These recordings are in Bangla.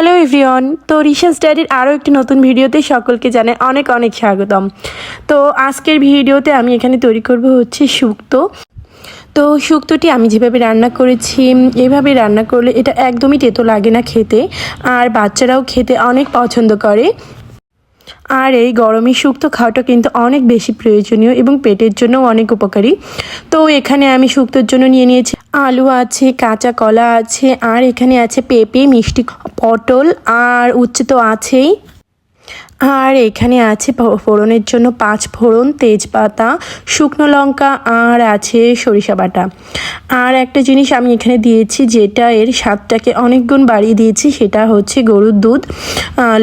হ্যালো এভরিওয়ান তো রিসেন্স ডায়ের আরও একটি নতুন ভিডিওতে সকলকে জানাই অনেক অনেক স্বাগতম। তো আজকের ভিডিওতে আমি এখানে তৈরি করব হচ্ছে শুক্তো। তো শুক্তোটি আমি যেভাবে রান্না করেছি, এভাবে রান্না করলে এটা একদমই তেতো লাগে না খেতে, আর বাচ্চারাও খেতে অনেক পছন্দ করে। আর এই গরমে শুক্তো খাওয়াটা কিন্তু অনেক বেশি প্রয়োজনীয় এবং পেটের জন্য অনেক উপকারী। তো এখানে আমি শুক্তোর জন্য নিয়ে নিয়েছি আলু আছে, কাঁচা কলা আছে, আর এখানে আছে পেঁপে, মিষ্টি, পটল, আর উচ্ছে তো আছেই। আর এখানে আছে ফোড়নের জন্য পাঁচ ফোড়ন, তেজপাতা, শুকনো লঙ্কা, আর আছে সরিষা বাটা। আর একটা জিনিস আমি এখানে দিয়েছি যেটা এর স্বাদটাকে অনেক গুণ বাড়িয়ে দিয়েছি, সেটা হচ্ছে গরুর দুধ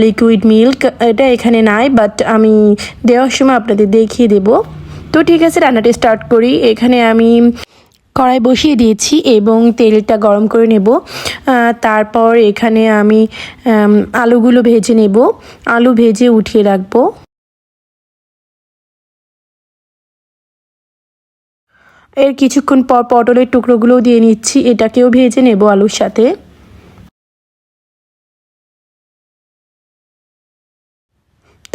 লিকুইড মিল্ক এটা এখানে নাই বাট আমি দেওয়ার সময় আপনাদের দেখিয়ে দেব। তো ঠিক আছে, রান্নাটি স্টার্ট করি। এখানে আমি কড়াই বসিয়ে দিয়েছি এবং তেলটা গরম করে নেব। তারপর এখানে আম, আলুগুলো ভেজে নেব। আলু ভেজে উঠিয়ে রাখব। এর কিছুক্ষণ পর পটলের টুকরোগুলোও দিয়ে নিচ্ছি। এটাকেও ভেজে নেব আলুর সাথে।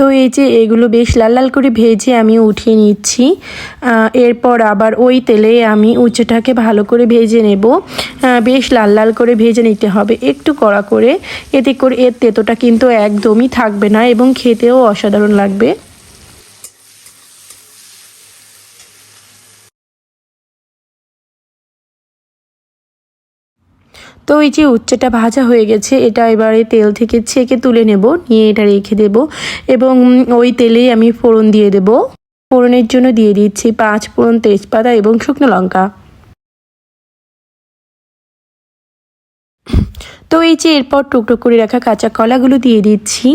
তো এই যে এগুলো বেশ লাল লাল করে ভেজে আমি উঠিয়ে নিচ্ছি। এরপর আবার ওই তেলে আমি উচ্চটাকে ভালো করে ভেজে নেব। বেশ লাল লাল করে ভেজে নিতে হবে একটু কড়া করে। এতে করে এর তেতোটা কিন্তু একদমই থাকবে না এবং খেতেও অসাধারণ লাগবে। তো এই যে উচ্ছেটা ভাজা হয়ে গেছে, এটা এবারে তেল থেকে ছেঁকে তুলে নেব, নিয়ে এটা রেখে দেব এবং ওই তেলেই আমি ফোড়ন দিয়ে দেব। ফোড়নের জন্য দিয়ে দিচ্ছি পাঁচ ফোড়ন তেজপাতা এবং শুকনো লঙ্কা। তো এই যে এরপর টুকরো করে রাখা কাঁচা কলাগুলো দিয়ে দিচ্ছি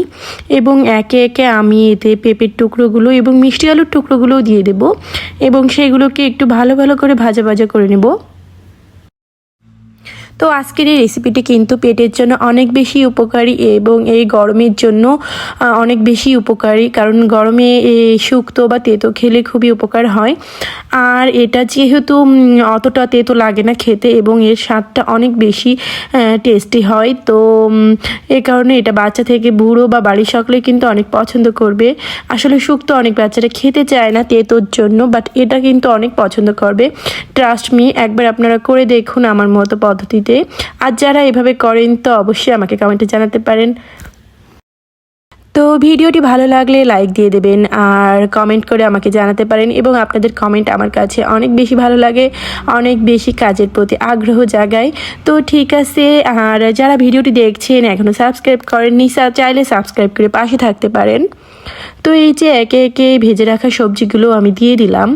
এবং একে একে আমি এতে পেঁপের টুকরোগুলো এবং মিষ্টি আলুর টুকরোগুলোও দিয়ে দেব এবং সেগুলোকে একটু ভালো ভালো করে ভাজা ভাজা করে নেব। তো আজকের এই রেসিপিটি কিন্তু পেটের জন্য অনেক বেশি উপকারী এবং এই গরমের জন্য অনেক বেশি উপকারী। কারণ গরমে শুক্তো বা তেতো খেলে খুবই উপকার হয়। আর এটা যেহেতু অতটা তেতো লাগে না খেতে এবং এর স্বাদটা অনেক বেশি টেস্টি হয়। তো এ কারণে এটা বাচ্চা থেকে বুড়ো বা বাড়ির সকলে কিন্তু অনেক পছন্দ করবে। আসলে শুক্তো অনেক বাচ্চারা খেতে চায় না তেতোর জন্য বাট এটা কিন্তু অনেক পছন্দ করবে। ট্রাস্ট মি একবার আপনারা করে দেখুন আমার মতো পদ্ধতিতে আর যারা এভাবে করেন তো অবশ্যই আমাকে কমেন্টে জানাতে পারেন। তো ভিডিওটি ভালো লাগলে লাইক দিয়ে দেবেন আর কমেন্ট করে আমাকে জানাতে পারেন এবং আপনাদের কমেন্ট আমার কাছে অনেক বেশি ভালো লাগে, অনেক বেশি কাজের প্রতি আগ্রহ জাগায়। তো ঠিক আছে, আর যারা ভিডিওটি দেখছেন এখনও সাবস্ক্রাইব করেননি চাইলে সাবস্ক্রাইব করে পাশে থাকতে পারেন। তো এই যে একে একে ভেজে রাখা সবজিগুলো আমি দিয়ে দিলাম।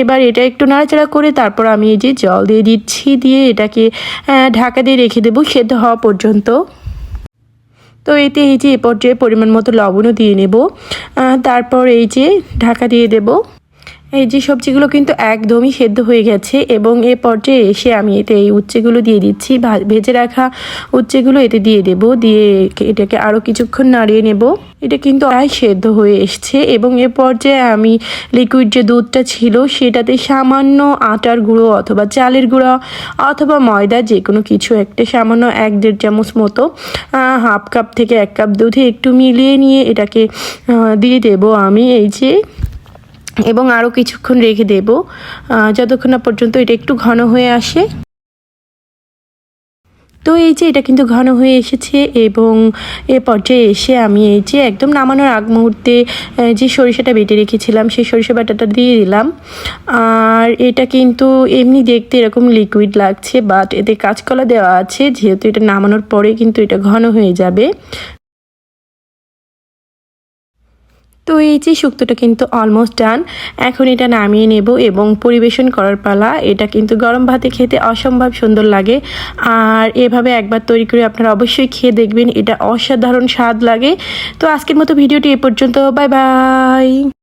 এবার এটা একটু নাড়াচাড়া করে তারপর আমি এই যে জল দিয়ে দিচ্ছি, দিয়ে এটাকে ঢাকা দিয়ে রেখে দেবো সেদ্ধ হওয়া পর্যন্ত। তো এতে এই যে এ পর্যায়ে পরিমাণ মতো লবণও দিয়ে নেব। তারপর এই যে ঢাকা দিয়ে দেব। এই যে সবজিগুলো কিন্তু একদমই সেদ্ধ হয়ে গেছে এবং এ পর্যায়ে এসে আমি এতে এই উচ্ছেগুলো দিয়ে দিচ্ছি। ভেজে রাখা উচ্ছেগুলো এতে দিয়ে দেব। দিয়ে এটাকে আরও কিছুক্ষণ নাড়িয়ে নেব। এটা কিন্তু প্রায় সেদ্ধ হয়ে এসছে এবং এ পর্যায়ে আমি লিকুইড যে দুধটা ছিল সেটাতে সামান্য আটার গুঁড়ো অথবা চালের গুঁড়ো অথবা ময়দা যে কোনো কিছু, একটা সামান্য এক দেড় চামচ মতো হাফ কাপ থেকে এক কাপ দুধে একটু মিলিয়ে নিয়ে এটাকে দিয়ে দেব আমি। এই যে এবং আরও কিছুক্ষণ রেখে দেব। যতক্ষণ না পর্যন্ত এটা একটু ঘন হয়ে আসে। তো এই যে এটা কিন্তু ঘন হয়ে এসেছে এবং এ পর্যায়ে এসে আমি এই যে একদম নামানোর আগ মুহূর্তে যে সরিষাটা বেটে রেখেছিলাম, সেই সরিষা বাটাটা দিয়ে দিলাম। আর এটা কিন্তু এমনি দেখতে এরকম লিকুইড লাগছে বাট এতে কাঁচকলা দেওয়া আছে, যেহেতু এটা নামানোর পরে কিন্তু এটা ঘন হয়ে যাবে। তো এই যে শুক্তটা কিন্তু অলমোস্ট ডান এখন এটা নামিয়ে নেব এবং পরিবেশন করার পালা। এটা কিন্তু গরম ভাতে খেতে অসম্ভব সুন্দর লাগে। আর এভাবে একবার তৈরি করে আপনারা অবশ্যই খেয়ে দেখবেন, এটা অসাধারণ স্বাদ লাগে। তো আজকের মতো ভিডিওটি এ পর্যন্ত, বাই বাই।